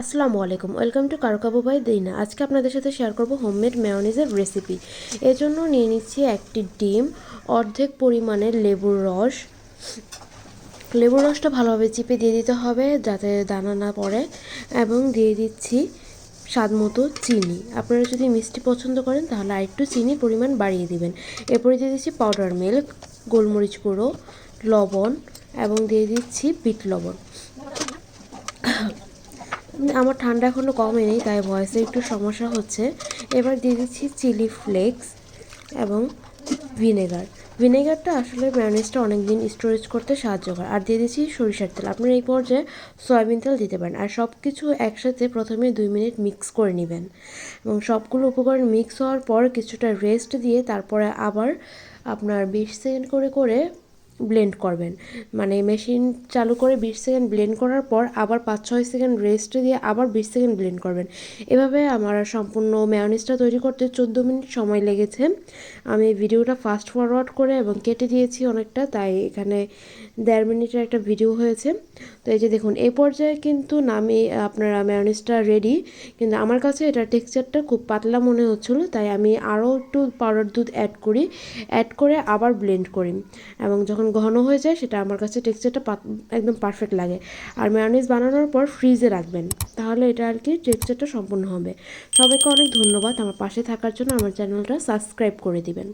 আসসালামু আলাইকুম। Welcome to কারকাবু বাই দিনা আজকে আপনাদের সাথে শেয়ার করব হোমমেড মেয়নিজের রেসিপি এর জন্য নিয়ে নিচ্ছি একটি ডিম, অর্ধেক পরিমাণের লেবুর রস। লেবুর রসটা ভালোভাবে চিপে দিয়ে দিতে হবে যাতে দানা না পড়ে। এবং দিয়ে দিচ্ছি স্বাদ মতো চিনি। আপনারা যদি মিষ্টি পছন্দ করেন তাহলে আরেকটু চিনি পরিমাণ বাড়িয়ে দিবেন। এরপরে দিয়ে দিচ্ছি পাউডার মিল্ক গোলমরিচ গুঁড়ো, লবণ এবং দিয়ে দিচ্ছি বিট লবণ। আমার ঠান্ডা এখনও কমেনি তাই ভয়েসে একটু সমস্যা হচ্ছে। এবার দিয়ে দিচ্ছি চিলি ফ্লেক্স এবং ভিনেগার ভিনেগারটা আসলে ম্যানেজটা অনেক দিন স্টোরেজ করতে সাহায্য করে। আর দিয়ে দিচ্ছি সরিষার তেল। আপনারা এই পর্যায়ে সয়াবিন তেল দিতে পারেন। আর সব কিছু একসাথে প্রথমে দুই মিনিট মিক্স করে নেবেন। এবং সবগুলো উপকরণ মিক্স হওয়ার পর কিছুটা রেস্ট দিয়ে তারপরে আবার আপনার বিশ সেকেন্ড করে করে ব্লেন্ড করবেন। মানে মেশিন চালু করে বিশ সেকেন্ড ব্লেন্ড করার পর আবার পাঁচ, ছয় সেকেন্ড রেস্ট দিয়ে আবার বিশ সেকেন্ড ব্লেন্ড করবেন। এভাবে আমার সম্পূর্ণ ম্যায়োনিজটা তৈরি করতে চোদ্দ মিনিট সময় লেগেছে। আমি ভিডিওটা ফাস্ট ফরওয়ার্ড করে এবং কেটে দিয়েছি অনেকটা, তাই এখানে দেড় মিনিটের একটা ভিডিও হয়েছে। তো এই যে দেখুন, এই পর্যায়ে কিন্তু নামে আপনারা ম্যায়োনিজটা রেডি কিন্তু আমার কাছে এটা টেক্সচারটা খুব পাতলা মনে হচ্ছিল, তাই আমি আরও একটু পাউডার দুধ অ্যাড করি। অ্যাড করে আবার ব্লেন্ড করি। এবং যখন ঘন হয়ে যায়, সেটা আমার কাছে টেক্সচারটা একদম পারফেক্ট লাগে। আর ম্যায়োনিজ বানানোর পর ফ্রিজে রাখবেন, তাহলে এটা আর কি টেক্সচারটা সম্পূর্ণ হবে। সবাইকে অনেক ধন্যবাদ, আমার পাশে থাকার জন্য আমার চ্যানেলটা সাবস্ক্রাইব করে দিবেন।